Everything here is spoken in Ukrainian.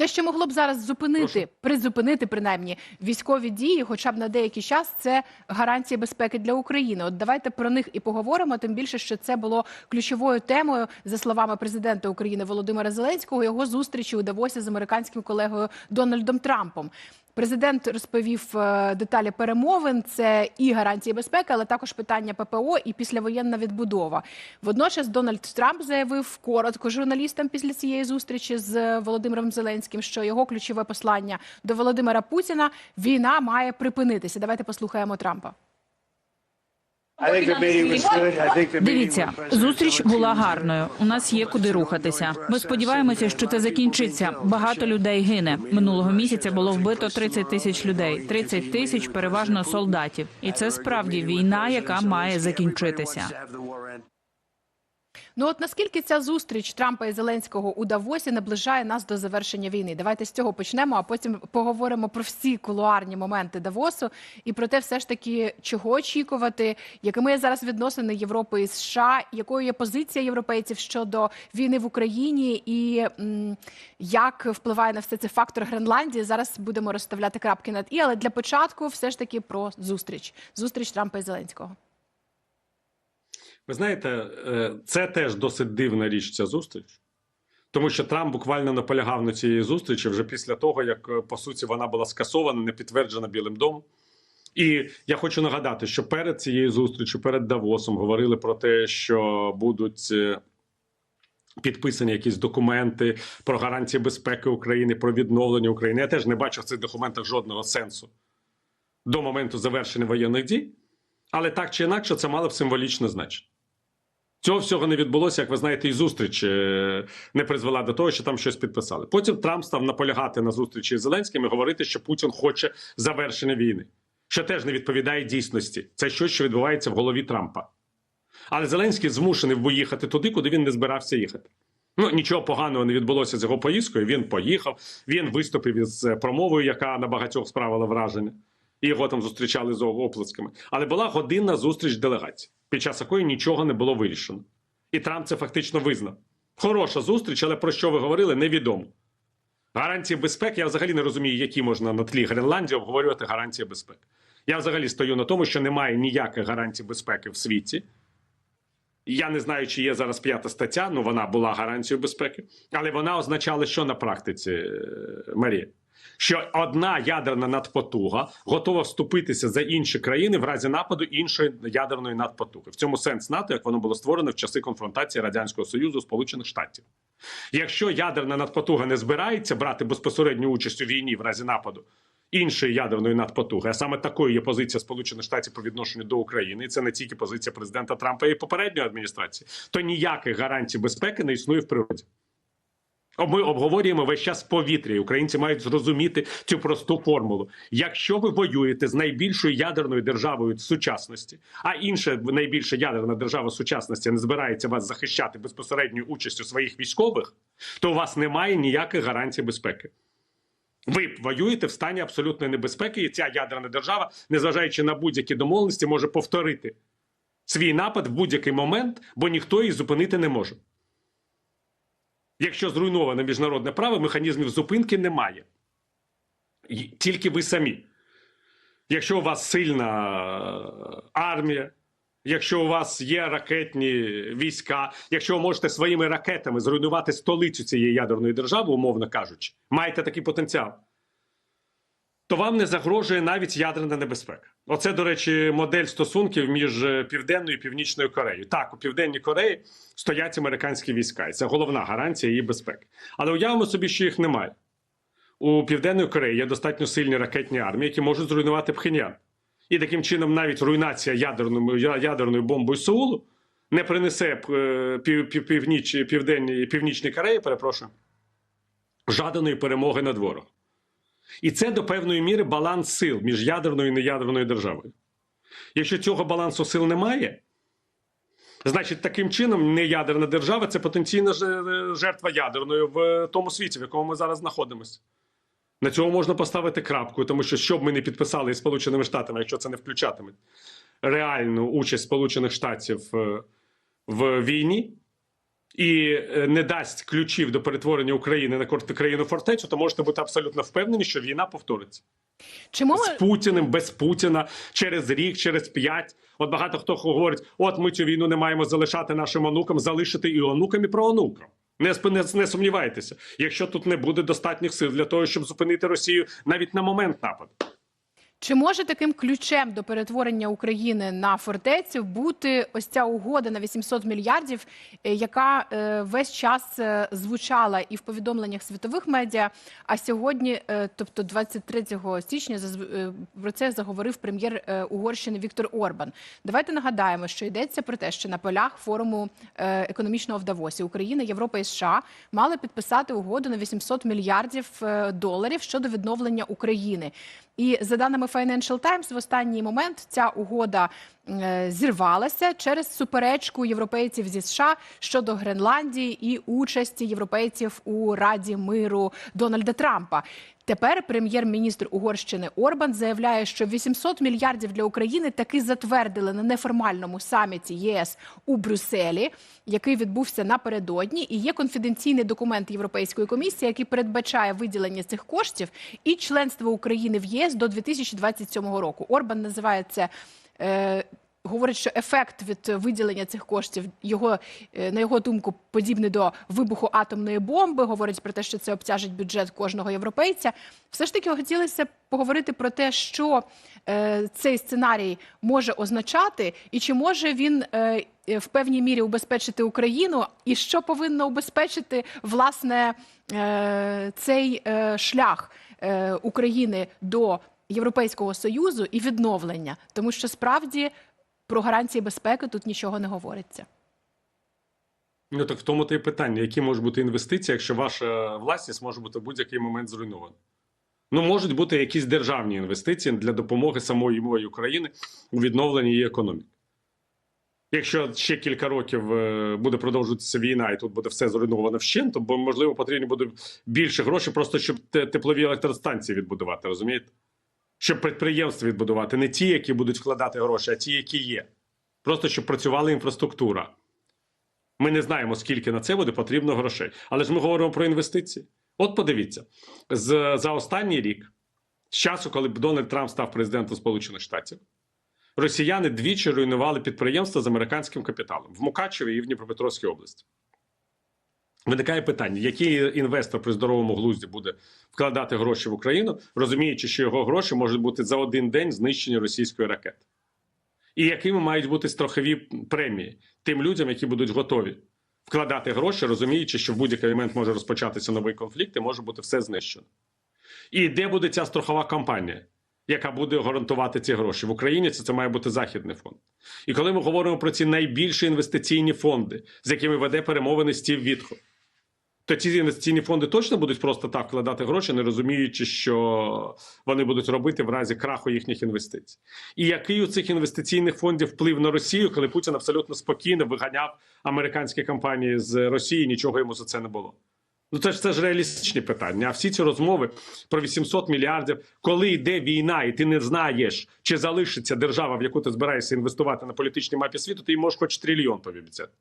Те, що могло б зараз зупинити, призупинити принаймні військові дії, хоча б на деякий час, це гарантії безпеки для України. От давайте про них і поговоримо. Тим більше, що це було ключовою темою, за словами президента України Володимира Зеленського, його зустрічі у Давосі з американським колегою Дональдом Трампом. Президент розповів е, деталі перемовин. Це і гарантії безпеки, але також питання ППО і післявоєнна відбудова. Водночас Дональд Трамп заявив коротко журналістам після цієї зустрічі з Володимиром Зеленським, що його ключове послання до Володимира Путіна війна має припинитися. Давайте послухаємо Трампа. Дивіться, зустріч була гарною. У нас є куди рухатися. Ми сподіваємося, що це закінчиться. Багато людей гине. Минулого місяця було вбито 30 тисяч людей, 30 тисяч переважно солдатів. І це справді війна, яка має закінчитися. Ну от наскільки ця зустріч Трампа і Зеленського у Давосі наближає нас до завершення війни? Давайте з цього почнемо, а потім поговоримо про всі кулуарні моменти Давосу і про те, все ж таки, чого очікувати, якими є зараз відносини Європи і США, якою є позиція європейців щодо війни в Україні, і м, як впливає на все це фактор Гренландії. Зараз будемо розставляти крапки над і, але для початку все ж таки про зустріч. Зустріч Трампа і Зеленського. Ви знаєте, е, це теж досить дивна річ, ця зустріч. Тому що Трамп буквально наполягав на цієї зустрічі вже після того, як е, по суті вона була скасована, не підтверджена Білим домом. І я хочу нагадати, що перед цією зустрічю, перед Давосом, говорили про те, що будуть е, підписані якісь документи про гарантії безпеки України, про відновлення України. Я теж не бачу в цих документах жодного сенсу до моменту завершення воєнних дій. Але так чи інакше, це мало б символічне значення. Цього всього не відбулося, як ви знаєте, і зустріч е, не призвела до того, що там щось підписали. Потім Трамп став наполягати на зустрічі з Зеленським і говорити, що Путін хоче завершення війни, що теж не відповідає дійсності. Це щось, що відбувається в голові Трампа. Але Зеленський змушений був їхати туди, куди він не збирався їхати. Ну нічого поганого не відбулося з його поїздкою. Він поїхав, він виступив із промовою, яка на багатьох справила враження. І його там зустрічали з оплесками. Але була годинна зустріч делегацій, під час якої нічого не було вирішено. І Трамп це фактично визнав. Хороша зустріч, але про що ви говорили, невідомо. Гарантії безпеки, я взагалі не розумію, які можна на тлі Гренландії обговорювати гарантії безпеки. Я взагалі стою на тому, що немає ніяких гарантій безпеки в світі. Я не знаю, чи є зараз п'ята стаття, ну вона була гарантією безпеки, але вона означала, що на практиці, е, Марія? Що одна ядерна надпотуга готова вступитися за інші країни в разі нападу іншої ядерної надпотуги. В цьому сенс НАТО, як воно було створено в часи конфронтації Радянського Союзу Сполучених Штатів. Якщо ядерна надпотуга не збирається брати безпосередню участь у війні в разі нападу іншої ядерної надпотуги, а саме такою є позиція Сполучених Штатів по відношенню до України, і це не тільки позиція президента Трампа і попередньої адміністрації, то ніяких гарантій безпеки не існує в природі. Ми обговорюємо весь час повітря. і Українці мають зрозуміти цю просту формулу. Якщо ви воюєте з найбільшою ядерною державою сучасності, а інша найбільша ядерна держава сучасності не збирається вас захищати безпосередньою участю своїх військових, то у вас немає ніяких гарантій безпеки. Ви воюєте в стані абсолютної небезпеки, і ця ядерна держава, незважаючи на будь-які домовленості, може повторити свій напад в будь-який момент, бо ніхто її зупинити не може. Якщо зруйноване міжнародне право, механізмів зупинки немає. Тільки ви самі. Якщо у вас сильна е, армія, якщо у вас є ракетні війська, якщо ви можете своїми ракетами зруйнувати столицю цієї ядерної держави, умовно кажучи, маєте такий потенціал, то вам не загрожує навіть ядерна небезпека. Оце, до речі, модель стосунків між е, Південною і Північною Кореєю. Так, у Південній Кореї стоять американські війська, і це головна гарантія її безпеки. Але уявимо собі, що їх немає. У Південної Кореї є достатньо сильні ракетні армії, які можуть зруйнувати Пхеньян. І таким чином навіть руйнація ядерною, ядерною бомбою Сеулу не принесе е, пів, пів, північ, південній, північній Кореї, перепрошую, жаданої перемоги над ворогом. І це до певної міри баланс сил між ядерною і неядерною державою. Якщо цього балансу сил немає, значить таким чином неядерна держава це потенційна жертва ядерної в тому світі, в якому ми зараз знаходимося. На цьому можна поставити крапку, тому що що б ми не підписали із Сполученими Штатами, якщо це не включатиме реальну участь Сполучених Штатів е, в війні, і е, не дасть ключів до перетворення України на країну фортецю, то можете бути абсолютно впевнені, що війна повториться Чому з Путіним, без Путіна, через рік, через п'ять. От багато хто говорить: от ми цю війну не маємо залишати нашим онукам, залишити і онукам, і проонукам. Не, не, не сумнівайтеся, якщо тут не буде достатніх сил для того, щоб зупинити Росію навіть на момент нападу. Чи може таким ключем до перетворення України на фортецю бути ось ця угода на 800 мільярдів, е, яка е, весь час е, звучала і в повідомленнях світових медіа? А сьогодні, тобто 23 січня, про це заговорив прем'єр Угорщини Віктор Орбан. Давайте нагадаємо, що йдеться про те, що на полях форуму економічного в Давосі Україна, Європа і США мали підписати угоду на 800 мільярдів доларів щодо відновлення України. І за даними Financial Times, в останній момент ця угода зірвалася через суперечку європейців зі США щодо Гренландії і участі європейців у Раді миру Дональда Трампа. Тепер прем'єр-міністр Угорщини Орбан заявляє, що 800 мільярдів для України таки затвердили на неформальному саміті ЄС у Брюсселі, який відбувся напередодні. І є конфіденційний документ Європейської комісії, який передбачає виділення цих коштів і членство України в ЄС до 2027 року. Орбан називає це. Е, Говорить, що ефект від виділення цих коштів його е, на його думку подібний до вибуху атомної бомби. Говорить про те, що це обтяжить бюджет кожного європейця. Все ж таки хотілося поговорити про те, що е, цей сценарій може означати, і чи може він е, е, в певній мірі убезпечити Україну, і що повинно убезпечити власне е, цей е, шлях е, України до Європейського союзу і відновлення, тому що справді про гарантії безпеки тут нічого не говориться. Ну так в тому то і питання, які можуть бути інвестиції, якщо ваша власність може бути в будь-який момент зруйнована. Ну, можуть бути якісь державні інвестиції для допомоги самої моєї України у відновленні її економіки. Якщо ще кілька років е, буде продовжуватися війна, і тут буде все зруйновано вщент, то можливо потрібно буде більше грошей, просто щоб теплові електростанції відбудувати, розумієте? Щоб підприємства відбудувати, не ті, які будуть вкладати гроші, а ті, які є. Просто щоб працювала інфраструктура. Ми не знаємо, скільки на це буде потрібно грошей. Але ж ми говоримо про інвестиції. От подивіться, з, за останній рік, з часу, коли Дональд Трамп став президентом Сполучених Штатів, росіяни двічі руйнували підприємства з американським капіталом в Мукачеві і в Дніпропетровській області. Виникає питання, який інвестор при здоровому глузді буде вкладати гроші в Україну, розуміючи, що його гроші можуть бути за один день знищені російською ракетою. І якими мають бути страхові премії тим людям, які будуть готові вкладати гроші, розуміючи, що в будь-який момент може розпочатися новий конфлікт і може бути все знищено. І де буде ця страхова компанія, яка буде гарантувати ці гроші? В Україні це, це має бути західний фонд. І коли ми говоримо про ці найбільші інвестиційні фонди, з якими веде перемовини Стів Вітхо, то ці інвестиційні фонди точно будуть просто так вкладати гроші, не розуміючи, що вони будуть робити в разі краху їхніх інвестицій. І який у цих інвестиційних фондів вплив на Росію, коли Путін абсолютно спокійно виганяв американські компанії з Росії, нічого йому за це не було. Ну це ж це ж реалістичні питання. А всі ці розмови про 800 мільярдів, коли йде війна, і ти не знаєш, чи залишиться держава, в яку ти збираєшся інвестувати на політичній мапі світу, ти їй можеш хоч трильйон пообіцяти.